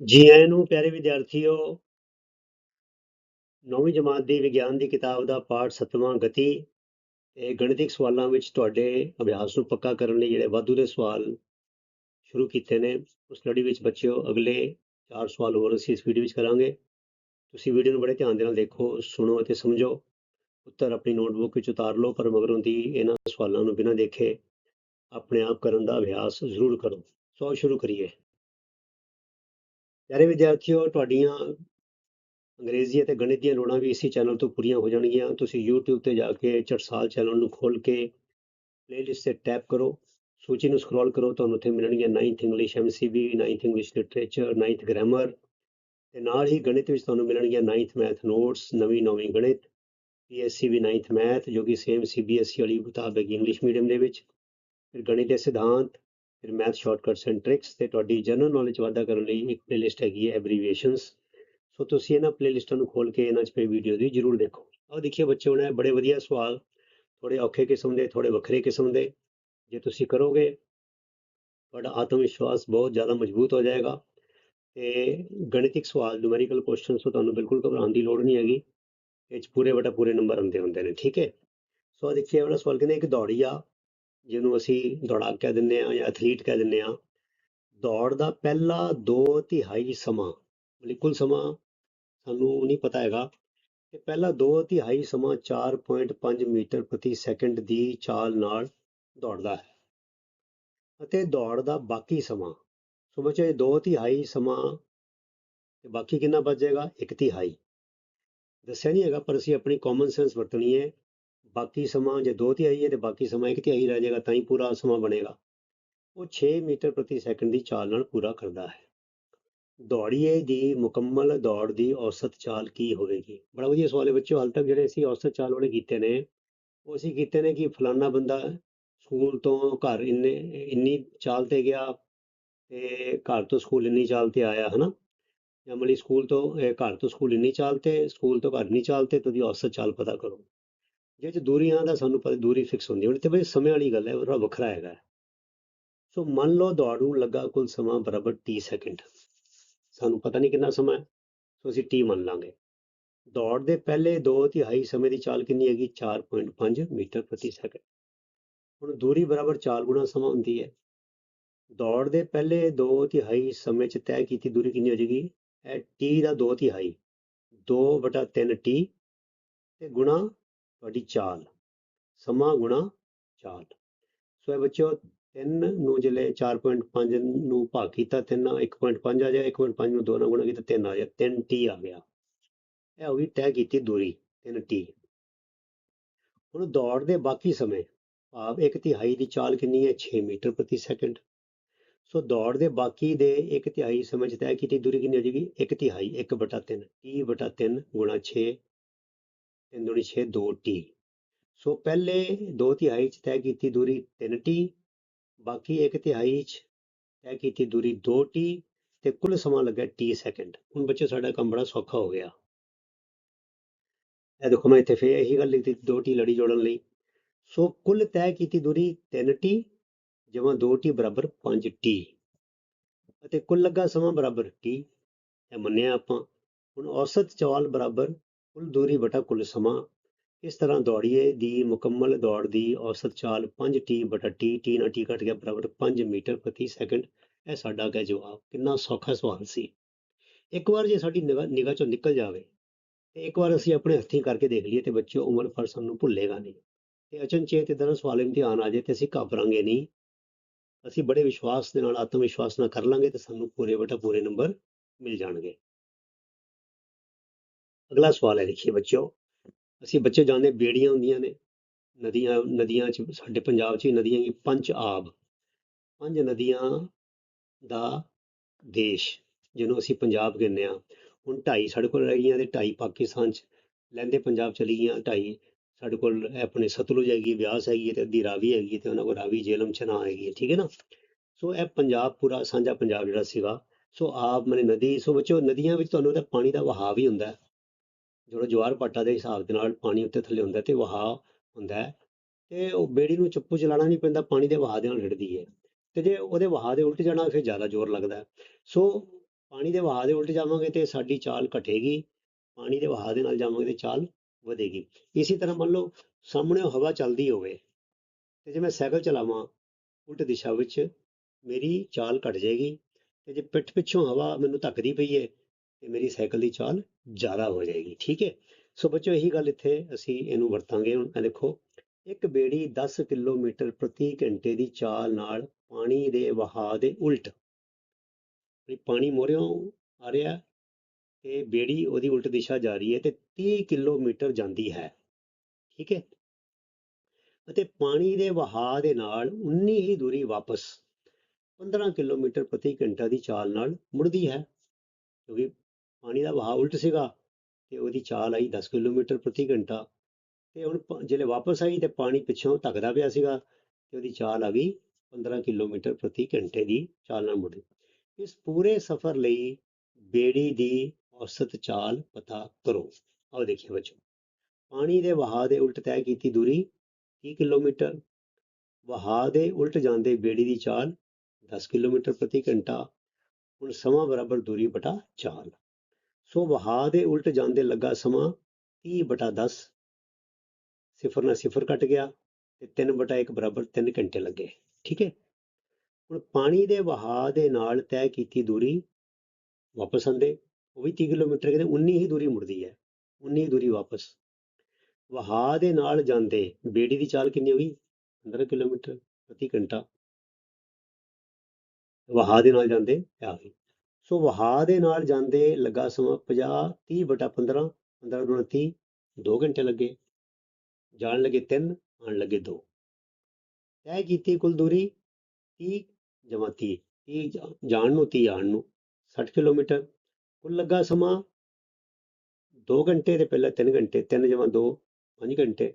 ਜੀ ਆਇਆਂ ਨੂੰ ਪਿਆਰੇ ਵਿਦਿਆਰਥੀਓ, ਨੌਵੀਂ ਜਮਾਤ ਦੀ ਵਿਗਿਆਨ ਦੀ ਕਿਤਾਬ ਦਾ ਪਾਠ ਸੱਤਵਾਂ ਗਤੀ ਇਹ ਗਣਿਤਿਕ ਸਵਾਲਾਂ ਵਿੱਚ ਤੁਹਾਡੇ ਅਭਿਆਸ ਨੂੰ ਪੱਕਾ ਕਰਨ ਲਈ ਜਿਹੜੇ ਵਾਧੂ ਦੇ ਸਵਾਲ ਸ਼ੁਰੂ ਕੀਤੇ ਨੇ, ਉਸ ਲੜੀ ਵਿੱਚ ਬੱਚਿਓ, ਅਗਲੇ ਚਾਰ ਸਵਾਲ ਹੋਰ ਅਸੀਂ ਇਸ ਵੀਡੀਓ ਵਿੱਚ ਕਰਾਂਗੇ। ਤੁਸੀਂ ਵੀਡੀਓ ਨੂੰ ਬੜੇ ਧਿਆਨ ਦੇ ਨਾਲ ਦੇਖੋ, ਸੁਣੋ ਅਤੇ ਸਮਝੋ। ਉੱਤਰ ਆਪਣੀ ਨੋਟਬੁੱਕ ਵਿੱਚ ਉਤਾਰ ਲਓ, ਪਰ ਮਗਰੋਂ ਦੀ ਇਹਨਾਂ ਸਵਾਲਾਂ ਨੂੰ ਬਿਨਾਂ ਦੇਖੇ ਆਪਣੇ ਆਪ ਕਰਨ ਦਾ ਅਭਿਆਸ ਜ਼ਰੂਰ ਕਰੋ। ਸੋ ਸ਼ੁਰੂ ਕਰੀਏ। ਪਿਆਰੇ ਵਿਦਿਆਰਥੀਓ, ਤੁਹਾਡੀਆਂ ਅੰਗਰੇਜ਼ੀ ਅਤੇ ਗਣਿਤ ਦੀਆਂ ਲੋੜਾਂ ਵੀ ਇਸੇ ਚੈਨਲ ਤੋਂ ਪੂਰੀਆਂ ਹੋ ਜਾਣਗੀਆਂ। ਤੁਸੀਂ YouTube ਤੇ ਜਾ ਕੇ ਚਟਸਾਲ ਚੈਨਲ ਨੂੰ ਖੋਲ ਕੇ ਪਲੇਲਿਸਟ ਤੇ ਟੈਪ ਕਰੋ। ਸੂਚੀ ਨੂੰ ਸਕਰੋਲ ਕਰੋ, ਤੁਹਾਨੂੰ ਉੱਥੇ ਮਿਲਣਗੀਆਂ 9th English MCB 9th English literature 9th grammar ਤੇ ਨਾਲ ਹੀ ਗਣਿਤ ਵਿੱਚ ਤੁਹਾਨੂੰ ਮਿਲਣਗੀਆਂ 9th ਮੈਥ ਨੋਟਸ ਨਵੀਂ ਨਵੀਂ ਗਣਿਤ PSC ਵੀ 9th ਮੈਥ ਜੋ ਕਿ ਸੇਮ CBSE ਵਾਲੀ ਮੁਤਾਬਕ ਇੰਗਲਿਸ਼ ਮੀਡੀਅਮ ਦੇ ਵਿੱਚ। ਫਿਰ ਗਣਿਤ ਦੇ ਸਿਧਾਂਤ ਫਿਰ ਮੈਥ ਸ਼ਾਰਟਕਟਸ ਐਂਡ ਟ੍ਰਿਕਸ ਤੇ ਤੁਹਾਡੀ ਜਨਰਲ ਨੌਲੇਜ ਵਾਧਾ ਕਰਨ ਲਈ ਇੱਕ ਪਲੇਲਿਸਟ ਹੈਗੀ ਹੈ ਐਬਰੀਵੇਸ਼ਨਸ ਸੋ ਤੁਸੀਂ ਇਹਨਾਂ ਪਲੇਲਿਸਟਾਂ ਨੂੰ ਖੋਲ ਕੇ ਇਹਨਾਂ 'ਚ ਪਈ ਵੀਡੀਓ ਵੀ ਜਰੂਰ ਦੇਖੋ। ਆਹ ਦੇਖੀਏ ਬੱਚੇ ਹੁਣ ਬੜੇ ਵਧੀਆ ਸਵਾਲ ਥੋੜੇ ਔਖੇ ਕਿਸਮ ਦੇ ਥੋੜੇ ਵੱਖਰੇ ਕਿਸਮ ਦੇ। ਜੇ ਤੁਸੀਂ ਕਰੋਗੇ, ਤੁਹਾਡਾ ਆਤਮ ਵਿਸ਼ਵਾਸ ਬਹੁਤ ਜ਼ਿਆਦਾ ਮਜ਼ਬੂਤ ਹੋ ਜਾਏਗਾ। ਤੇ ਗਣਿਤਿਕ ਸਵਾਲ ਨਿਊਮੈਰੀਕਲ ਕੁਐਸਚਨਸ ਤੋਂ ਤੁਹਾਨੂੰ ਬਿਲਕੁਲ ਘਬਰਾਉਣ ਦੀ ਲੋੜ ਨਹੀਂ ਹੈਗੀ। ਇਹ 'ਚ ਪੂਰੇ ਬਟਾ ਪੂਰੇ ਨੰਬਰ ਆਉਂਦੇ ਹੁੰਦੇ ਨੇ, ਠੀਕ ਹੈ? ਸੋ ਆਹ ਦੇਖਿਏ ਇਹ ਵਾਲਾ ਸਵਾਲ ਕਹਿੰਦੇ ਇੱਕ ਦੌੜੀਆ ਜਿਹਨੂੰ ਅਸੀਂ ਦੌੜਾਕ ਕਹਿ ਦਿੰਦੇ ਆ ਜਾਂ ਐਥਲੀਟ ਕਹਿ ਦਿੰਦੇ ਆ ਦੌੜ ਦਾ ਪਹਿਲਾ 2 ਤਿਹਾਈ ਸਮਾਂ, ਬਿਲਕੁਲ ਸਮਾਂ ਸਾਨੂੰ ਨਹੀਂ ਪਤਾ ਹੈਗਾ ਕਿ ਪਹਿਲਾ 2 ਤਿਹਾਈ ਸਮਾਂ 4.5 ਮੀਟਰ ਪ੍ਰਤੀ ਸੈਕਿੰਡ ਦੀ ਚਾਲ ਨਾਲ ਦੌੜਦਾ ਹੈ ਅਤੇ ਦੌੜ ਦਾ ਬਾਕੀ ਸਮਾਂ ਸੋ ਬੱਚੋ ਇਹ 2 ਤਿਹਾਈ ਸਮਾਂ ਤੇ ਬਾਕੀ ਕਿੰਨਾ ਬਚ ਜਾਏਗਾ 1 ਤਿਹਾਈ। ਦੱਸਿਆ ਨਹੀਂ ਹੈਗਾ, ਪਰ ਅਸੀਂ ਆਪਣੀ ਕਾਮਨ ਸੈਂਸ ਵਰਤਣੀ ਹੈ ਬਾਕੀ ਸਮਾਂ ਜੇ ਦੋ ਤਿਹਾਈ ਹੈ ਤੇ ਬਾਕੀ ਸਮਾਂ ਇੱਕ ਤਿਹਾਈ ਰਹਿ ਜਾਏਗਾ, ਤਾਂ ਹੀ ਪੂਰਾ ਸਮਾਂ ਬਣੇਗਾ। ਉਹ 6 ਮੀਟਰ ਪ੍ਰਤੀ ਸੈਕਿੰਡ ਦੀ ਚਾਲ ਨਾਲ ਪੂਰਾ ਕਰਦਾ ਹੈ। ਦੌੜੀਏ ਦੀ ਮੁਕੰਮਲ ਦੌੜ ਦੀ ਔਸਤ ਚਾਲ ਕੀ ਹੋਵੇਗੀ? ਬੜਾ ਵਧੀਆ ਸਵਾਲ ਹੈ ਬੱਚਿਓ, ਹਾਲ ਤੱਕ ਜਿਹੜੇ ਅਸੀਂ ਔਸਤ ਚਾਲ ਵਾਲੇ ਕੀਤੇ ਨੇ, ਉਹ ਅਸੀਂ ਕੀਤੇ ਨੇ ਕਿ ਫਲਾਨਾ ਬੰਦਾ ਸਕੂਲ ਤੋਂ ਘਰ ਇੰਨੇ, ਇੰਨੀ ਚਾਲ ਤੇ ਗਿਆ ਤੇ ਘਰ ਤੋਂ ਸਕੂਲ ਇੰਨੀ ਚਾਲ ਤੇ ਆਇਆ, ਹਨਾ? ਜਾਂ ਮਲੀ ਸਕੂਲ ਤੋਂ ਘਰ ਤੋਂ ਸਕੂਲ ਇੰਨੀ ਚਾਲ ਤੇ, ਸਕੂਲ ਤੋਂ ਘਰ ਨਹੀਂ ਚਾਲ ਤੇ ਤੁਸੀਂ ਔਸਤ ਚਾਲ ਪਤਾ ਕਰੋ। ਜੇ ਚ ਦੂਰੀਆਂ ਦਾ ਸਾਨੂੰ ਪਤਾ ਦੂਰੀ ਫਿਕਸ ਹੁੰਦੀ ਹੋਣੀ ਤੇ ਬਈ ਸਮੇਂ ਵਾਲੀ ਗੱਲ ਹੈ ਉਹ ਵੱਖਰਾ ਹੈਗਾ। ਸੋ ਮੰਨ ਲਓ ਦੌੜ ਨੂੰ ਲੱਗਾ ਕੁੱਲ ਸਮਾਂ ਬਰਾਬਰ 30 ਸੈਕਿੰਡ ਸਾਨੂੰ ਪਤਾ ਨਹੀਂ ਕਿੰਨਾ ਸਮਾਂ ਹੈ, ਸੋ ਅਸੀਂ ਟੀ ਮੰਨ ਲਾਂਗੇ। ਦੌੜ ਦੇ ਪਹਿਲੇ 2 ਤਿਹਾਈ ਸਮੇਂ ਦੀ ਚਾਲ ਕਿੰਨੀ ਹੈਗੀ? 4.5 ਮੀਟਰ ਪ੍ਰਤੀ ਸੈਕਿੰਡ ਹੁਣ ਦੂਰੀ ਬਰਾਬਰ ਚਾਲ ਗੁਣਾ ਸਮਾਂ ਹੁੰਦੀ ਹੈ। ਦੌੜ ਦੇ ਪਹਿਲੇ 2 ਤਿਹਾਈ ਸਮੇਂ 'ਚ ਤੈਅ ਕੀਤੀ ਦੂਰੀ ਕਿੰਨੀ ਹੋ ਜਾਏਗੀ? ਇਹ ਟੀ ਦਾ 2 ਤਿਹਾਈ। 2 ਬਟਾ 3 ਟੀ ਤੇ ਗੁਣਾ ਤੁਹਾਡੀ ਚਾਲ। ਸਮਾਂ ਗੁਣਾ ਚਾਲ। ਸੋ ਇਹ ਬੱਚਿਓ 3 ਨੂੰ ਜਿਲੇ 4.5 ਨੂੰ ਭਾਗ ਕੀਤਾ 3 ਨਾਲ 1.5 ਆ ਜਾਏਗਾ 1.5 ਨੂੰ 2 ਨਾਲ ਗੁਣਾ ਕੀਤਾ 3 ਆ ਜਾਏਗਾ 3 ਟੀ ਆ ਗਿਆ। ਇਹ ਹੋ ਗਈ ਤੈਅ ਕੀਤੀ ਦੂਰੀ 3 ਟੀ ਹੁਣ ਦੌੜ ਦੇ ਬਾਕੀ ਸਮੇਂ, ਭਾਵ ਇੱਕ ਤਿਹਾਈ ਦੀ ਚਾਲ ਕਿੰਨੀ ਹੈ? 6 ਮੀਟਰ ਪ੍ਰਤੀ ਸੈਕਿੰਡ। ਸੋ ਦੌੜ ਦੇ ਬਾਕੀ ਦੇ ਇੱਕ ਤਿਹਾਈ ਸਮੇਂ 'ਚ ਤੈਅ ਕੀਤੀ ਦੂਰੀ ਕਿੰਨੀ ਹੋ ਜਾਏਗੀ? ਇੱਕ ਤਿਹਾਈ 1 ਬਟਾ 3 ਟੀ ਬਟਾ 3 ਗੁਣਾ 6 3 ਦੁਣੀ 6 2 ਟੀ। ਸੋ ਪਹਿਲੇ 2 ਤਿਹਾਈ 'ਚ ਤੈਅ ਕੀਤੀ ਦੂਰੀ 3 ਟੀ, ਬਾਕੀ ਇੱਕ ਤਿਹਾਈ 'ਚ ਤੈਅ ਕੀਤੀ ਦੂਰੀ 2 ਤੇ ਕੁੱਲ ਸਮਾਂ ਲੱਗਾ ਟੀ ਸੈਕਿੰਡ। ਹੁਣ ਬੱਚੇ ਸਾਡਾ ਕੰਮ ਬੜਾ ਸੌਖਾ ਹੋ ਗਿਆ। ਇਹ ਦੇਖੋ, ਮੈਂ ਇੱਥੇ ਫੇਰ ਇਹੀ ਗੱਲ ਲਿਖੀ 2 ਟੀ ਲੜੀ ਜੋੜਨ ਲਈ। ਸੋ ਕੁੱਲ ਤੈਅ ਕੀਤੀ ਦੂਰੀ 3 ਟੀ, ਜਮਾ 2 ਟੀ ਬਰਾਬਰ 5 ਟੀ। ਅਤੇ ਕੁੱਲ ਲੱਗਾ ਸਮਾਂ ਬਰਾਬਰ ਟੀ, ਇਹ ਮੰਨਿਆ ਆਪਾਂ। ਹੁਣ ਔਸਤ ਚਾਲ ਬਰਾਬਰ ਕੁੱਲ ਦੂਰੀ ਬਟਾ ਕੁੱਲ ਸਮਾਂ। ਇਸ ਤਰ੍ਹਾਂ ਦੌੜੀਏ ਦੀ ਮੁਕੰਮਲ ਦੌੜ ਦੀ ਔਸਤ ਚਾਲ 5 ਟੀ ਬਟਾ ਟੀ ਟੀ ਨਾਲ ਟੀ ਘਟ ਗਿਆ ਬਰਾਬਰ 5 ਮੀਟਰ ਪ੍ਰਤੀ ਸੈਕਿੰਡ। ਇਹ ਸਾਡਾ ਗਿਆ ਜਵਾਬ, ਕਿੰਨਾ ਸੌਖਾ ਸਵਾਲ ਸੀ। ਇੱਕ ਵਾਰ ਜੇ ਸਾਡੀ ਨਿਗਾਹ ਚੋਂ ਨਿਕਲ ਜਾਵੇ, ਤੇ ਇੱਕ ਵਾਰ ਅਸੀਂ ਆਪਣੇ ਹੱਥੀਂ ਕਰਕੇ ਦੇਖ ਲਈਏ ਤੇ ਬੱਚਿਓ ਉਮਰ ਫਰ ਸਾਨੂੰ ਭੁੱਲੇਗਾ ਨਹੀਂ। ਤੇ ਅਚਨਚੇਤ ਇਦਾਂ ਸਵਾਲ ਇਮਤਿਹਾਨ ਆ ਜਾਏ ਤੇ ਅਸੀਂ ਘਾਬਰਾਂਗੇ ਨਹੀਂ। ਅਸੀਂ ਬੜੇ ਵਿਸ਼ਵਾਸ ਦੇ ਨਾਲ ਆਤਮ ਵਿਸ਼ਵਾਸ ਨਾਲ ਕਰ ਲਾਂਗੇ ਤੇ ਸਾਨੂੰ ਪੂਰੇ ਬਟਾ ਪੂਰੇ ਨੰਬਰ ਮਿਲ ਜਾਣਗੇ। ਅਗਲਾ ਸਵਾਲ ਹੈ, ਦੇਖੀਏ ਬੱਚਿਓ। ਅਸੀਂ ਬੱਚੇ ਜਾਣਦੇ ਬੇੜੀਆਂ ਹੁੰਦੀਆਂ ਨੇ, ਨਦੀਆਂ ਨਦੀਆਂ 'ਚ, ਸਾਡੇ ਪੰਜਾਬ 'ਚ ਵੀ ਨਦੀਆਂ ਹੀ ਪੰਜ ਆਬ। ਪੰਜ ਨਦੀਆਂ ਦਾ ਦੇਸ਼, ਜਿਹਨੂੰ ਅਸੀਂ ਪੰਜਾਬ ਕਹਿੰਦੇ ਆ ਹੁਣ ਢਾਈ ਸਾਡੇ ਕੋਲ ਰਹਿ ਗਈਆਂ ਤੇ ਢਾਈ ਪਾਕਿਸਤਾਨ 'ਚ ਲਹਿੰਦੇ ਪੰਜਾਬ ਚਲੀ ਗਈਆਂ, ਢਾਈ ਸਾਡੇ ਕੋਲ ਆਪਣੇ ਸਤਲੁਜ ਹੈਗੀ ਵਿਆਸ ਹੈਗੀ ਹੈ ਤੇ ਅੱਧੀ ਰਾਵੀ ਹੈਗੀ ਹੈ ਤੇ ਉਹਨਾਂ ਕੋਲ ਰਾਵੀ ਜੇਲਮ ਚਨਾ ਹੈਗੀ ਹੈ, ਠੀਕ ਹੈ ਨਾ? ਸੋ ਇਹ ਪੰਜਾਬ ਪੂਰਾ, ਸਾਂਝਾ ਪੰਜਾਬ ਜਿਹੜਾ ਸੀਗਾ। ਸੋ ਆਪ ਮਨੇ ਨਦੀ, ਸੋ ਬੱਚੋ ਨਦੀਆਂ ਵਿੱਚ ਤੁਹਾਨੂੰ ਤਾਂ ਪਾਣੀ ਦਾ ਵਹਾਅ ਵੀ ਹੁੰਦਾ ਜਦੋਂ ਜਿਹੜਾ ਜਵਾਰ ਭਾਟਾ ਦੇ ਹਿਸਾਬ ਦੇ ਨਾਲ ਪਾਣੀ ਉੱਤੇ ਥੱਲੇ ਹੁੰਦਾ ਤੇ ਵਹਾਅ ਹੁੰਦਾ ਹੈ ਤੇ ਉਹ ਬੇੜੀ ਨੂੰ ਚੱਪੂ ਚਲਾਉਣਾ ਨਹੀਂ ਪੈਂਦਾ, ਪਾਣੀ ਦੇ ਵਹਾਅ ਦੇ ਨਾਲ ਰਿੜਦੀ ਹੈ ਤੇ ਜੇ ਉਹਦੇ ਵਹਾਅ ਦੇ ਉਲਟ ਜਾਣਾ ਫਿਰ ਜ਼ਿਆਦਾ ਜ਼ੋਰ ਲੱਗਦਾ ਸੋ ਪਾਣੀ ਦੇ ਵਹਾਅ ਦੇ ਉਲਟ ਜਾਵਾਂਗੇ ਤੇ ਸਾਡੀ ਚਾਲ ਘਟੇਗੀ, ਪਾਣੀ ਦੇ ਵਹਾਅ ਦੇ ਨਾਲ ਜਾਵਾਂਗੇ ਤੇ ਚਾਲ ਵਧੇਗੀ। ਇਸੇ ਤਰ੍ਹਾਂ ਮੰਨ ਲਓ ਸਾਹਮਣੇ ਹਵਾ ਚੱਲਦੀ ਹੋਵੇ ਤੇ ਜੇ ਮੈਂ ਸਾਈਕਲ ਚਲਾਵਾਂ, ਉਲਟ ਦਿਸ਼ਾ ਵਿੱਚ ਮੇਰੀ ਚਾਲ ਘਟ ਜਾਏਗੀ ਤੇ ਜੇ ਪਿੱਠ ਪਿੱਛੋਂ ਹਵਾ ਮੈਨੂੰ ਧੱਕਦੀ ਪਈ ਹੈ ਤੇ ਮੇਰੀ ਸਾਈਕਲ ਦੀ ਚਾਲ ਜ਼ਿਆਦਾ ਹੋ ਜਾਏਗੀ, ਠੀਕ ਹੈ? ਸੋ ਬੱਚੋ ਇਹੀ ਗੱਲ ਇੱਥੇ ਅਸੀਂ ਇਹਨੂੰ ਵਰਤਾਂਗੇ। ਹੁਣ ਇਹ ਦੇਖੋ, ਇੱਕ ਬੇੜੀ 10 ਕਿਲੋਮੀਟਰ ਪ੍ਰਤੀ ਘੰਟੇ ਦੀ ਚਾਲ ਨਾਲ ਪਾਣੀ ਦੇ ਵਹਾਅ ਦੇ ਉਲਟ। ਪਾਣੀ ਮੋਰਿਓਂ ਆ ਰਿਹਾ ਤੇ ਬੇੜੀ ਉਹਦੀ ਉਲਟ ਦਿਸ਼ਾ ਜਾ ਰਹੀ ਹੈ ਤੇ 30 ਕਿਲੋਮੀਟਰ ਜਾਂਦੀ ਹੈ, ਠੀਕ ਹੈ? ਅਤੇ ਪਾਣੀ ਦੇ ਵਹਾਅ ਦੇ ਨਾਲ ਉਨੀ ਹੀ ਦੂਰੀ ਵਾਪਸ 15 ਕਿਲੋਮੀਟਰ ਪ੍ਰਤੀ ਘੰਟਾ ਦੀ ਚਾਲ ਨਾਲ ਮੁੜਦੀ ਹੈ, ਕਿਉਂਕਿ ਪਾਣੀ ਦਾ ਵਹਾਅ ਉਲਟ ਸੀਗਾ ਤੇ ਉਹਦੀ ਚਾਲ ਆਈ 10 ਕਿਲੋਮੀਟਰ ਪ੍ਰਤੀ ਘੰਟਾ। ਤੇ ਹੁਣ ਪ- ਜਿਹੜੇ ਵਾਪਸ ਆਈ ਤੇ ਪਾਣੀ ਪਿੱਛੋਂ ਧੱਕਦਾ ਪਿਆ ਸੀਗਾ ਤੇ ਉਹਦੀ ਚਾਲ ਆ ਗਈ 15 ਕਿਲੋਮੀਟਰ ਪ੍ਰਤੀ ਘੰਟੇ ਦੀ ਚਾਲ ਨਾਲ ਮੁੜੀ ਇਸ ਪੂਰੇ ਸਫ਼ਰ ਲਈ ਬੇੜੀ ਦੀ ਔਸਤ ਚਾਲ ਪਤਾ ਕਰੋ। ਆਓ ਦੇਖੀਏ ਬੱਚੋ ਪਾਣੀ ਦੇ ਵਹਾਅ ਦੇ ਉਲਟ ਤੈਅ ਕੀਤੀ ਦੂਰੀ 30 ਕਿਲੋਮੀਟਰ। ਵਹਾਅ ਦੇ ਉਲਟ ਜਾਂਦੇ ਬੇੜੀ ਦੀ ਚਾਲ 10 ਕਿਲੋਮੀਟਰ ਪ੍ਰਤੀ ਘੰਟਾ। ਹੁਣ ਸਮਾਂ ਬਰਾਬਰ ਦੂਰੀ ਬਟਾ ਚਾਲ। ਸੋ ਵਹਾਅ ਦੇ ਉਲਟ ਜਾਂਦੇ ਲੱਗਾ ਸਮਾਂ 30 ਬਟਾ 10 ਸਿਫਰ ਨਾਲ ਸਿਫਰ ਕੱਟ ਗਿਆ ਤੇ 3 ਬਟਾ 1 ਬਰਾਬਰ 3 ਘੰਟੇ ਲੱਗੇ, ਠੀਕ ਹੈ? ਹੁਣ ਪਾਣੀ ਦੇ ਵਹਾਅ ਦੇ ਨਾਲ ਤੈਅ ਕੀਤੀ ਦੂਰੀ ਵਾਪਸ ਆਂਦੇ ਉਹ ਵੀ 30 ਕਿਲੋਮੀਟਰ ਕਹਿੰਦੇ 19 ਹੀ ਦੂਰੀ ਮੁੜਦੀ ਹੈ 19 ਹੀ ਦੂਰੀ ਵਾਪਸ। ਵਹਾਅ ਦੇ ਨਾਲ ਜਾਂਦੇ, ਬੇੜੀ ਦੀ ਚਾਲ ਕਿੰਨੀ ਹੋਈ ਗਈ? 15 ਕਿਲੋਮੀਟਰ ਪ੍ਰਤੀ ਘੰਟਾ। ਵਹਾਅ ਦੇ ਨਾਲ ਜਾਂਦੇ, ਆ ਗਈ। ਸੋ ਵਹਾਅ ਦੇ ਨਾਲ ਜਾਂਦੇ ਲੱਗਾ ਸਮਾਂ 50 30 ਬਟਾ 15 15 ਗੁਣਾ 30 2 ਘੰਟੇ ਲੱਗੇ। ਜਾਣ ਲੱਗੇ 3 ਆਉਣ ਲੱਗੇ 2 ਤੈਅ ਕੀਤੀ ਕੁੱਲ ਦੂਰੀ 30 ਜਮਾ 30 30 ਜਾਣ ਨੂੰ 30 ਆਉਣ ਨੂੰ 60 ਕਿਲੋਮੀਟਰ। ਕੁੱਲ ਲੱਗਾ ਸਮਾਂ 2 ਘੰਟੇ ਤੇ ਪਹਿਲਾਂ 3 ਘੰਟੇ 3 ਜਮਾ 2 5 ਘੰਟੇ।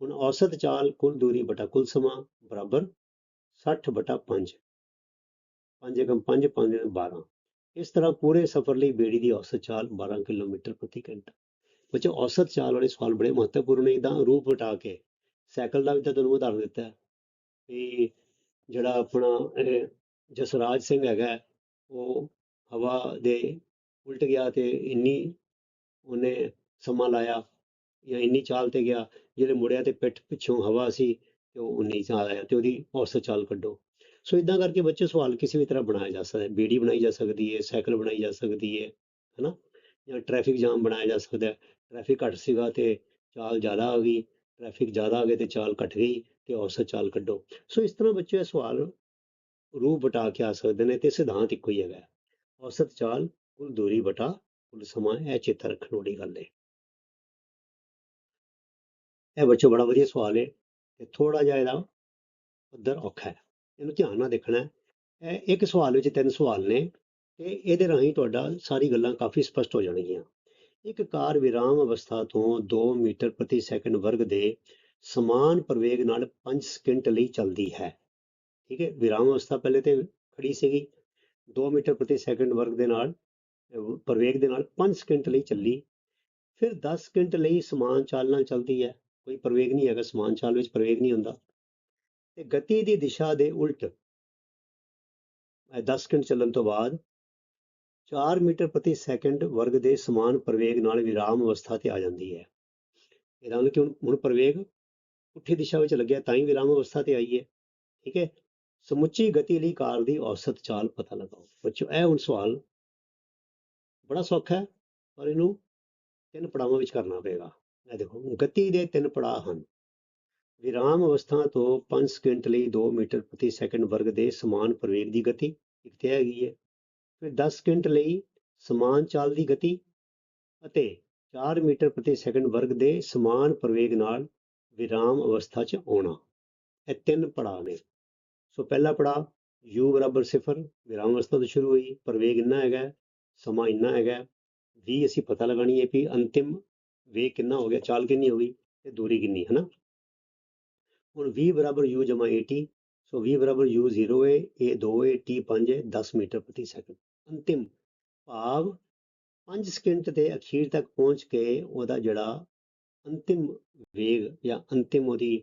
ਹੁਣ ਔਸਤ ਚਾਲ ਕੁੱਲ ਦੂਰੀ ਬਟਾ ਕੁੱਲ ਸਮਾਂ ਬਰਾਬਰ 60 ਬਟਾ 5 5 ਏਕਮ 5 5 12 ਇਸ ਤਰ੍ਹਾਂ ਪੂਰੇ ਸਫ਼ਰ ਲਈ ਬੇੜੀ ਦੀ ਔਸਤ ਚਾਲ 12 ਕਿਲੋਮੀਟਰ ਪ੍ਰਤੀ ਘੰਟਾ। ਬੱਚੋ, ਔਸਤ ਚਾਲ ਵਾਲੇ ਸਵਾਲ ਬੜੇ ਮਹੱਤਵਪੂਰਨ ਨੇ ਤਾਂ ਰੂਪ ਹਟਾ ਕੇ ਸਾਈਕਲ ਦਾ ਵੀ ਤਾਂ ਤੁਹਾਨੂੰ ਉਦਾਹਰਨ ਦਿੱਤਾ ਹੈ ਵੀ ਜਿਹੜਾ ਆਪਣਾ ਜਸਰਾਜ ਸਿੰਘ ਹੈਗਾ ਉਹ ਹਵਾ ਦੇ ਉਲਟ ਗਿਆ ਤੇ ਇੰਨੀ ਉਹਨੇ ਸਮਾਂ ਲਾਇਆ ਜਾਂ ਇੰਨੀ ਚਾਲ ਤੇ ਗਿਆ, ਜਿਹੜੇ ਮੁੜਿਆ ਤੇ ਪਿੱਠ ਪਿੱਛੋਂ ਹਵਾ ਸੀ ਤੇ ਉਹ ਉਨੀ ਚਾਲ ਆਇਆ ਤੇ ਉਹਦੀ ਔਸਤ ਚਾਲ ਕੱਢੋ। ਸੋ ਇਦਾਂ ਕਰਕੇ ਬੱਚੇ ਸਵਾਲ ਕਿਸੇ ਵੀ ਤਰ੍ਹਾਂ ਬਣਾਇਆ ਜਾ ਸਕਦਾ ਹੈ। ਬੀੜੀ ਬਣਾਈ ਜਾ ਸਕਦੀ ਹੈ, ਸਾਈਕਲ ਬਣਾਈ ਜਾ ਸਕਦੀ ਹੈ, ਹਨਾ? ਜਾਂ ਟ੍ਰੈਫਿਕ ਜਾਮ ਬਣਾਇਆ ਜਾ ਸਕਦਾ ਹੈ। ਟ੍ਰੈਫਿਕ ਘੱਟ ਸੀਗਾ ਤੇ ਚਾਲ ਜ਼ਿਆਦਾ ਆ ਗਈ। ਟ੍ਰੈਫਿਕ ਜ਼ਿਆਦਾ ਆ ਗਈ ਤੇ ਚਾਲ ਘਟ ਗਈ ਤੇ ਔਸਤ ਚਾਲ ਕੱਢੋ। ਸੋ ਇਸ ਤਰ੍ਹਾਂ ਬੱਚੇ ਇਹ ਸਵਾਲ ਰੂਪ ਬਟਾ ਕੇ ਆ ਸਕਦੇ ਨੇ ਤੇ ਸਿਧਾਂਤ ਇੱਕੋ ਹੀ ਹੈਗਾ ਔਸਤ ਚਾਲ, ਕੁੱਲ ਦੂਰੀ ਬਟਾ ਕੁੱਲ ਸਮਾਂ, ਇਹ ਚੇਤਾ ਰੱਖਣ ਵਾਲੀ ਗੱਲ ਹੈ। ਇਹ ਬੱਚੋ ਬੜਾ ਵਧੀਆ ਸਵਾਲ ਹੈ ਤੇ ਥੋੜਾ ਜਿਹਾ ਇਹਦਾ ਪੱਧਰ ਔਖਾ ਹੈ। ਇਹਨੂੰ ਧਿਆਨ ਨਾਲ ਦੇਖਣਾ ਹੈ। ਇਹ ਇੱਕ ਸਵਾਲ ਵਿੱਚ ਤਿੰਨ ਸਵਾਲ ਨੇ ਤੇ ਇਹਦੇ ਰਾਹੀਂ ਤੁਹਾਡਾ ਸਾਰੀ ਗੱਲਾਂ ਕਾਫੀ ਸਪਸ਼ਟ ਹੋ ਜਾਣਗੀਆਂ। ਇੱਕ ਕਾਰ ਵਿਰਾਮ ਅਵਸਥਾ ਤੋਂ 2 ਮੀਟਰ ਪ੍ਰਤੀ ਸੈਕਿੰਡ ਵਰਗ ਦੇ ਸਮਾਨ ਪ੍ਰਵੇਗ ਨਾਲ 5 ਸਕਿੰਟ ਲਈ ਚੱਲਦੀ ਹੈ। ਠੀਕ ਹੈ ਵਿਰਾਮ ਅਵਸਥਾ ਪਹਿਲੇ ਤੇ ਖੜੀ ਸੀਗੀ। 2 ਮੀਟਰ ਪ੍ਰਤੀ ਸੈਕਿੰਡ ਵਰਗ ਦੇ ਨਾਲ ਅਹ, ਪ੍ਰਵੇਗ ਦੇ ਨਾਲ 5 ਸਕਿੰਟ ਲਈ ਚੱਲੀ। ਫਿਰ 10 ਸਕਿੰਟ ਲਈ ਸਮਾਨ ਚਾਲ ਨਾਲ ਚੱਲਦੀ ਹੈ। ਕੋਈ ਪ੍ਰਵੇਗ ਨਹੀਂ ਹੈਗਾ ਸਮਾਨ ਚਾਲ ਵਿੱਚ ਪ੍ਰਵੇਗ ਨਹੀਂ ਹੁੰਦਾ। ਤੇ ਗਤੀ ਦੀ ਦਿਸ਼ਾ ਦੇ ਉਲਟ ਇਹ 10 ਸਕਿੰਟ ਚੱਲਣ ਤੋਂ ਬਾਅਦ 4 ਮੀਟਰ ਪ੍ਰਤੀ ਸੈਕਿੰਡ ਵਰਗ ਦੇ ਸਮਾਨ ਪ੍ਰਵੇਗ ਨਾਲ ਵਿਰਾਮ ਅਵਸਥਾ ਤੇ ਆ ਜਾਂਦੀ ਹੈ। ਇਹਦਾ ਮਤਲਬ ਕਿ ਹੁਣ ਹੁਣ ਪ੍ਰਵੇਗ ਪੁੱਠੀ ਦਿਸ਼ਾ ਵਿੱਚ ਲੱਗਿਆ ਤਾਂ ਹੀ ਵਿਰਾਮ ਅਵਸਥਾ ਤੇ ਆਈ ਹੈ। ਠੀਕ ਹੈ? ਸਮੁੱਚੀ ਗਤੀ ਲਈ ਕਾਰ ਦੀ ਔਸਤ ਚਾਲ ਪਤਾ ਲਗਾਓ। ਬੱਚੋ ਇਹ ਹੁਣ ਸਵਾਲ ਬੜਾ ਸੌਖਾ ਹੈ, ਪਰ ਇਹਨੂੰ ਤਿੰਨ ਪੜਾਵਾਂ ਵਿੱਚ ਕਰਨਾ ਪਏਗਾ। ਇਹ ਦੇਖੋ ਗਤੀ ਦੇ ਤਿੰਨ ਪੜਾਅ ਹਨ। ਵਿਰਾਮ ਅਵਸਥਾ ਤੋਂ 5 ਸਕਿੰਟ ਲਈ 2 ਮੀਟਰ ਪ੍ਰਤੀ ਸੈਕਿੰਡ ਵਰਗ ਦੇ ਸਮਾਨ ਪ੍ਰਵੇਗ ਦੀ ਗਤੀ ਇੱਕ ਤੇ ਹੈਗੀ ਹੈ। ਫਿਰ 10 ਸਕਿੰਟ ਲਈ ਸਮਾਨ ਚਾਲ ਦੀ ਗਤੀ ਅਤੇ 4 ਮੀਟਰ ਪ੍ਰਤੀ ਸੈਕਿੰਡ ਵਰਗ ਦੇ ਸਮਾਨ ਪ੍ਰਵੇਗ ਨਾਲ ਵਿਰਾਮ ਅਵਸਥਾ 'ਚ ਆਉਣਾ। ਇਹ ਤਿੰਨ ਪੜਾਅ ਨੇ। ਸੋ ਪਹਿਲਾ ਪੜਾਅ u ਬਰਾਬਰ ਸਿਫਰ, ਵਿਰਾਮ ਅਵਸਥਾ ਤੋਂ ਸ਼ੁਰੂ ਹੋਈ, ਪ੍ਰਵੇਗ ਇੰਨਾ ਹੈਗਾ, ਸਮਾਂ ਇੰਨਾ ਹੈਗਾ ਵੀ ਅਸੀਂ ਪਤਾ ਲਗਾਣੀ ਹੈ ਕਿ ਅੰਤਿਮ ਵੇਗ ਕਿੰਨਾ ਹੋ ਗਿਆ, ਚਾਲ ਕਿੰਨੀ ਹੋ ਗਈ ਤੇ ਦੂਰੀ ਕਿੰਨੀ ਹੈ ਨਾ ਹੁਣ v ਬਰਾਬਰ u ਜਮਾ at ਸੋ v ਬਰਾਬਰ u 0 ਹੈ a 2 ਹੈ t 5 ਹੈ 10 ਮੀਟਰ ਪ੍ਰਤੀ ਸੈਕਿੰਡ ਅੰਤਿਮ ਭਾਵ 5 ਸਕਿੰਟ 'ਤੇ ਅਖੀਰ ਤੱਕ ਪਹੁੰਚ ਕੇ ਉਹਦਾ ਜਿਹੜਾ ਅੰਤਿਮ ਵੇਗ ਜਾਂ ਅੰਤਿਮ ਉਹਦੀ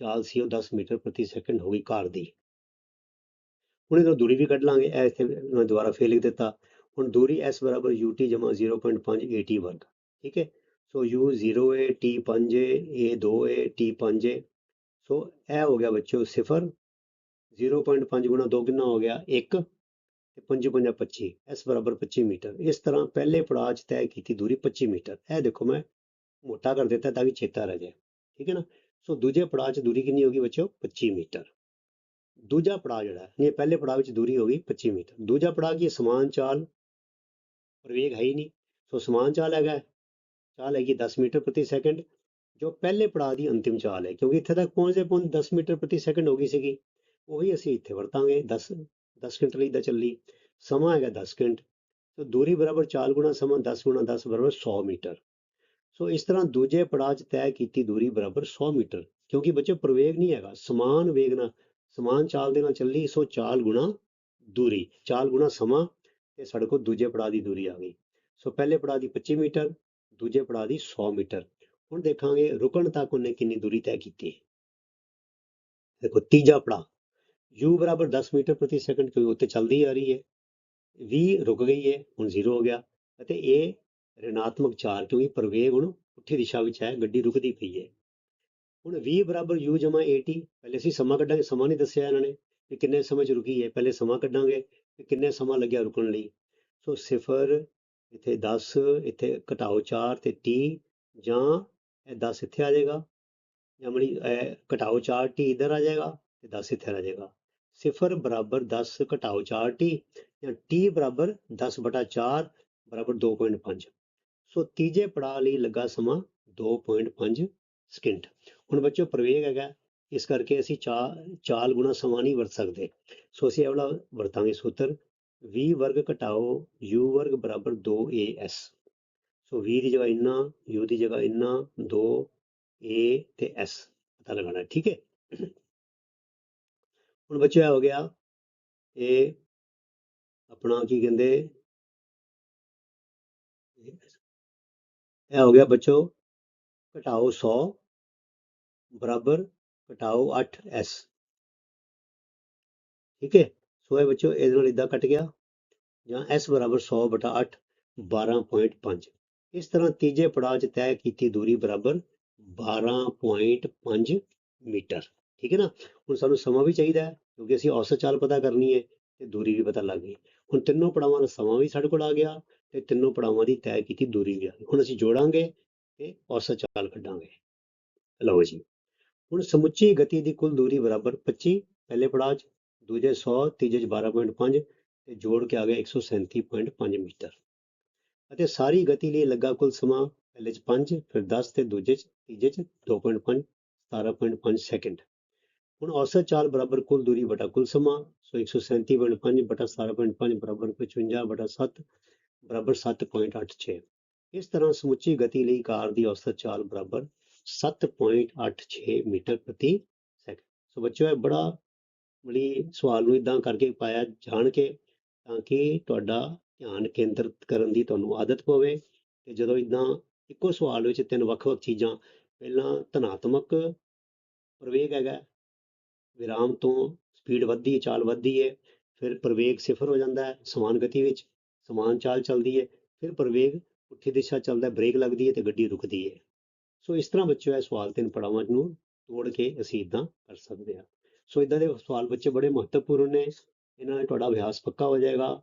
ਚਾਲ ਸੀ ਉਹ 10 ਮੀਟਰ ਪ੍ਰਤੀ ਸੈਕਿੰਡ ਹੋ ਗਈ ਕਾਰ ਦੀ। ਹੁਣ ਇਹਦੋਂ ਦੂਰੀ ਵੀ ਕੱਢ ਲਾਂਗੇ, ਇਹ ਇੱਥੇ ਮੈਂ ਦੁਬਾਰਾ ਫੇਰ ਲਿਖ ਦਿੱਤਾ। ਹੁਣ ਦੂਰੀ s ਬਰਾਬਰ ut ਜਮਾ 0.5 at ਵਰਗ, ਠੀਕ ਹੈ? ਸੋ u 0 ਹੈ t 5 ਹੈ a 2 ਹੈ t 5 ਹੈ ਸੋ ਇਹ ਹੋ ਗਿਆ ਬੱਚਿਓ ਸਿਫਰ। 0.5 ਗੁਣਾ 2 ਕਿੰਨਾ ਹੋ ਗਿਆ? 1 ਤੇ 5 5 25 s ਬਰਾਬਰ 25 ਮੀਟਰ। ਇਸ ਤਰ੍ਹਾਂ ਪਹਿਲੇ ਪੜਾਅ 'ਚ ਤੈਅ ਕੀਤੀ ਦੂਰੀ 25 ਮੀਟਰ। ਇਹ ਦੇਖੋ ਮੈਂ ਮੋਟਾ ਕਰ ਦਿੱਤਾ ਤਾਂ ਕਿ ਚੇਤਾ ਰਹਿ ਜਾਏ। ਠੀਕ ਹੈ ਨਾ? ਸੋ ਦੂਜੇ ਪੜਾਅ 'ਚ ਦੂਰੀ ਕਿੰਨੀ ਹੋਗੀ ਬੱਚਿਓ? 25 ਮੀਟਰ। ਦੂਜਾ ਪੜਾਅ ਜਿਹੜਾ ਹੈ ਇਹ ਪਹਿਲੇ ਪੜਾਅ ਵਿੱਚ ਦੂਰੀ ਹੋ ਗਈ 25 ਮੀਟਰ। ਦੂਜਾ ਪੜਾਅ ਕੀ ਸਮਾਨ ਚਾਲ। ਪ੍ਰਵੇਗ ਹੈ ਹੀ ਨਹੀਂ। ਸੋ ਸਮਾਨ ਚਾਲ ਹੈਗਾ ਚਾਲ ਹੈਗੀ 10 ਮੀਟਰ ਪ੍ਰਤੀ ਸੈਕਿੰਡ। ਜੋ ਪਹਿਲੇ ਪੜਾਅ ਦੀ ਅੰਤਿਮ ਚਾਲ ਹੈ, ਕਿਉਂਕਿ ਇੱਥੇ ਤੱਕ ਪਹੁੰਚਦੇ ਪਹੁੰਚ 10 ਮੀਟਰ ਪ੍ਰਤੀ ਸੈਕਿੰਡ ਹੋ ਗਈ ਸੀਗੀ, ਉਹੀ ਅਸੀਂ ਇੱਥੇ ਵਰਤਾਂਗੇ 10 10 ਸਕਿੰਟ ਲਈ ਦਾ ਚੱਲੀ, ਸਮਾਂ ਹੈਗਾ 10 ਘੰਟ, ਸੋ ਦੂਰੀ ਬਰਾਬਰ ਚਾਲ ਗੁਣਾ ਸਮਾਂ 10 ਗੁਣਾ 10 ਬਰਾਬਰ 100 ਮੀਟਰ, ਸੋ ਇਸ ਤਰ੍ਹਾਂ ਦੂਜੇ ਪੜਾਅ 'ਚ ਤੈਅ ਕੀਤੀ ਦੂਰੀ ਬਰਾਬਰ 100 ਮੀਟਰ, ਕਿਉਂਕਿ ਬੱਚੇ ਪ੍ਰਵੇਗ ਨਹੀਂ ਹੈਗਾ, ਸਮਾਨ ਵੇਗ ਨਾਲ, ਸਮਾਨ ਚਾਲ ਦੇ ਨਾਲ ਚੱਲੀ, ਸੋ ਚਾਲ ਗੁਣਾ ਦੂਰੀ, ਚਾਲ ਗੁਣਾ ਸਮਾਂ ਤੇ ਸਾਡੇ ਕੋਲ ਦੂਜੇ ਪੜਾਅ ਦੀ ਦੂਰੀ ਆ ਗਈ, ਸੋ ਪਹਿਲੇ ਪੜਾਅ ਦੀ 25 ਮੀਟਰ, ਦੂਜੇ ਪੜਾਅ ਦੀ 100 ਮੀਟਰ ਹੁਣ ਦੇਖਾਂਗੇ ਰੁਕਣ ਤੱਕ ਉਹਨੇ ਕਿੰਨੀ ਦੂਰੀ ਤੈਅ ਕੀਤੀ ਦੇਖੋ, ਤੀਜਾ ਪੜਾਅ, u ਬਰਾਬਰ 10 ਮੀਟਰ ਪ੍ਰਤੀ ਸੈਕਿੰਡ ਕਿਉਂਕਿ ਉੱਤੇ ਚੱਲਦੀ ਆ ਰਹੀ ਹੈ। v ਰੁਕ ਗਈ ਹੈ, ਹੁਣ 0 ਹੋ ਗਿਆ ਅਤੇ ਇਹ ਰਿਣਾਤਮਕ ਚਾਰ ਕਿਉਂਕਿ ਪ੍ਰਵੇਗ ਹੁਣ ਪੁੱਠੀ ਦਿਸ਼ਾ ਵਿੱਚ ਹੈ, ਗੱਡੀ ਰੁਕਦੀ ਪਈ ਹੈ। ਹੁਣ v ਬਰਾਬਰ u ਜਮਾ 80 ਪਹਿਲੇ ਅਸੀਂ ਸਮਾਂ ਕੱਢਾਂਗੇ, ਸਮਾਂ ਨਹੀਂ ਦੱਸਿਆ ਇਹਨਾਂ ਨੇ ਕਿ ਕਿੰਨੇ ਸਮੇਂ 'ਚ ਰੁਕੀ ਹੈ, ਪਹਿਲੇ ਸਮਾਂ ਕੱਢਾਂਗੇ ਕਿ ਕਿੰਨੇ ਸਮਾਂ ਲੱਗਿਆ ਰੁਕਣ ਲਈ। ਸੋ ਸਿਫਰ ਇੱਥੇ 10 ਇੱਥੇ ਘਟਾਓ 4 ਤੇ 30 ਜਾਂ ਇਹ 10 ਇੱਥੇ ਆ ਜਾਏਗਾ। ਜਾਂ ਮਣੀ ਇਹ ਘਟਾਓ 4 t ਇੱਧਰ ਆ ਜਾਏਗਾ ਤੇ 10 ਇੱਥੇ ਆ ਜਾਏਗਾ। ਸਿਫਰ ਬਰਾਬਰ 10 ਘਟਾਓ 4 t ਜਾਂ t ਬਰਾਬਰ 10 ਬਟਾ 4 ਬਰਾਬਰ 2.5 ਸੋ ਤੀਜੇ ਪੜਾਅ ਲਈ ਲੱਗਾ ਸਮਾਂ 2.5 ਸਕਿੰਟ। ਹੁਣ ਬੱਚੋ ਪ੍ਰਵੇਗ ਹੈਗਾ। ਇਸ ਕਰਕੇ ਅਸੀਂ ਚਾ- ਚਾਲ ਗੁਣਾ ਸਮਾਂ ਨਹੀਂ ਵਰਤ ਸਕਦੇ। ਸੋ ਅਸੀਂ ਇਹ ਵਾਲਾ ਵਰਤਾਂਗੇ ਸੂਤਰ v ਵਰਗ ਘਟਾਓ u ਵਰਗ ਬਰਾਬਰ 2as ਸੋ v ਦੀ ਜਗ੍ਹਾ ਇੰਨਾ, u ਦੀ ਜਗ੍ਹਾ ਇੰਨਾ 2a ਤੇ s, ਪਤਾ ਲਗਾਉਣਾ, ਠੀਕ ਹੈ? ਹੁਣ ਬੱਚੋ ਇਹ ਹੋ ਗਿਆ ਇਹ ਆਪਣਾ ਕੀ ਕਹਿੰਦੇ? ਇਹ ਹੋ ਗਿਆ ਬੱਚੋ, ਘਟਾਓ 100 ਬਰਾਬਰ ਘਟਾਓ 8s ਠੀਕ ਹੈ? ਸੋ ਇਹ ਬੱਚੋ ਇਹਦੇ ਨਾਲ ਇਦਾਂ ਕੱਟ ਗਿਆ, ਜਾਂ s ਬਰਾਬਰ 100 ਬਟਾ 8 12.5 ਇਸ ਤਰ੍ਹਾਂ ਤੀਜੇ ਪੜਾਅ 'ਚ ਤੈਅ ਕੀਤੀ ਦੂਰੀ ਬਰਾਬਰ 12.5 ਮੀਟਰ, ਠੀਕ ਹੈ ਨਾ? ਹੁਣ ਸਾਨੂੰ ਸਮਾਂ ਵੀ ਚਾਹੀਦਾ ਹੈ, ਕਿਉਂਕਿ ਅਸੀਂ ਔਸਤ ਚਾਲ ਪਤਾ ਕਰਨੀ ਹੈ ਤੇ ਦੂਰੀ ਵੀ ਪਤਾ ਲੱਗ ਗਈ। ਹੁਣ ਤਿੰਨੋਂ ਪੜਾਵਾਂ ਦਾ ਸਮਾਂ ਵੀ ਸਾਡੇ ਕੋਲ ਆ ਗਿਆ ਤੇ ਤਿੰਨੋਂ ਪੜਾਵਾਂ ਦੀ ਤੈਅ ਕੀਤੀ ਦੂਰੀ ਵੀ ਆ ਗਈ। ਹੁਣ ਅਸੀਂ ਜੋੜਾਂਗੇ ਤੇ ਔਸਤ ਚਾਲ ਕੱਢਾਂਗੇ। ਲਓ ਜੀ, ਹੁਣ ਸਮੁੱਚੀ ਗਤੀ ਦੀ ਕੁੱਲ ਦੂਰੀ ਬਰਾਬਰ 25 ਪਹਿਲੇ ਪੜਾਅ 'ਚ, ਦੂਜੇ 100 ਤੀਜੇ 'ਚ 12.5 ਤੇ ਜੋੜ ਕੇ ਆ ਗਿਆ 137.5 ਮੀਟਰ। ਅਤੇ ਸਾਰੀ ਗਤੀ ਲਈ ਲੱਗਾ ਕੁੱਲ ਸਮਾਂ ਪਹਿਲੇ 'ਚ 5 ਫਿਰ 10 ਤੇ ਦੂਜੇ 'ਚ ਤੀਜੇ 'ਚ 2.5 17.5 ਸੈਕਿੰਡ ਹੁਣ ਔਸਤ ਚਾਲ ਬਰਾਬਰ ਕੁੱਲ ਦੂਰੀ ਬਟਾ ਕੁੱਲ ਸਮਾਂ, ਸੋ 137.5 ਬਟਾ 17.5 ਬਰਾਬਰ 55 ਬਟਾ 7 ਬਰਾਬਰ 7.86 ਇਸ ਤਰ੍ਹਾਂ ਸਮੁੱਚੀ ਗਤੀ ਲਈ ਕਾਰ ਦੀ ਔਸਤ ਚਾਲ ਬਰਾਬਰ 7.86 ਮੀਟਰ ਪ੍ਰਤੀ ਸੈਕਿੰਡ ਸੋ ਬੱਚਿਓ, ਇਹ ਬੜਾ ਬੜੀ ਸਵਾਲ ਨੂੰ ਇਦਾਂ ਕਰਕੇ ਪਾਇਆ ਜਾਣ ਕੇ ਤਾਂ ਕਿ ਤੁਹਾਡਾ ਧਿਆਨ ਕੇਂਦਰਿਤ ਕਰਨ ਦੀ ਤੁਹਾਨੂੰ ਆਦਤ ਪਵੇ ਤੇ ਜਦੋਂ ਇਦਾਂ ਇੱਕੋ ਸਵਾਲ ਵਿੱਚ ਤਿੰਨ ਵੱਖ-ਵੱਖ ਚੀਜ਼ਾਂ, ਪਹਿਲਾਂ ਧਨਾਤਮਕ ਪ੍ਰਵੇਗ ਹੈਗਾ, ਵਿਰਾਮ ਤੋਂ ਸਪੀਡ ਵੱਧਦੀ ਹੈ ਚਾਲ ਵੱਧਦੀ ਹੈ ਫਿਰ ਪ੍ਰਵੇਗ ਸਿਫਰ ਹੋ ਜਾਂਦਾ ਹੈ ਸਮਾਨ ਗਤੀ ਵਿੱਚ, ਸਮਾਨ ਚਾਲ ਚੱਲਦੀ ਹੈ ਫਿਰ ਪ੍ਰਵੇਗ ਪੁੱਠੀ ਦਿਸ਼ਾ ਚੱਲਦਾ ਹੈ ਬ੍ਰੇਕ ਲੱਗਦੀ ਹੈ ਤੇ ਗੱਡੀ ਰੁਕਦੀ ਹੈ ਸੋ ਇਸ ਤਰ੍ਹਾਂ ਬੱਚਿਓ ਇਹ ਸਵਾਲ ਤਿੰਨ ਪੜਾਵਾਂ ਨੂੰ ਤੋੜ ਕੇ ਅਸੀਂ ਇਦਾਂ ਕਰ ਸਕਦੇ ਹਾਂ। ਸੋ ਇਦਾਂ ਦੇ ਸਵਾਲ ਬੱਚੇ ਬੜੇ ਮਹੱਤਵਪੂਰਨ ਨੇ, ਇਹਨਾਂ ਨਾਲ ਤੁਹਾਡਾ ਅਭਿਆਸ ਪੱਕਾ ਹੋ ਜਾਏਗਾ।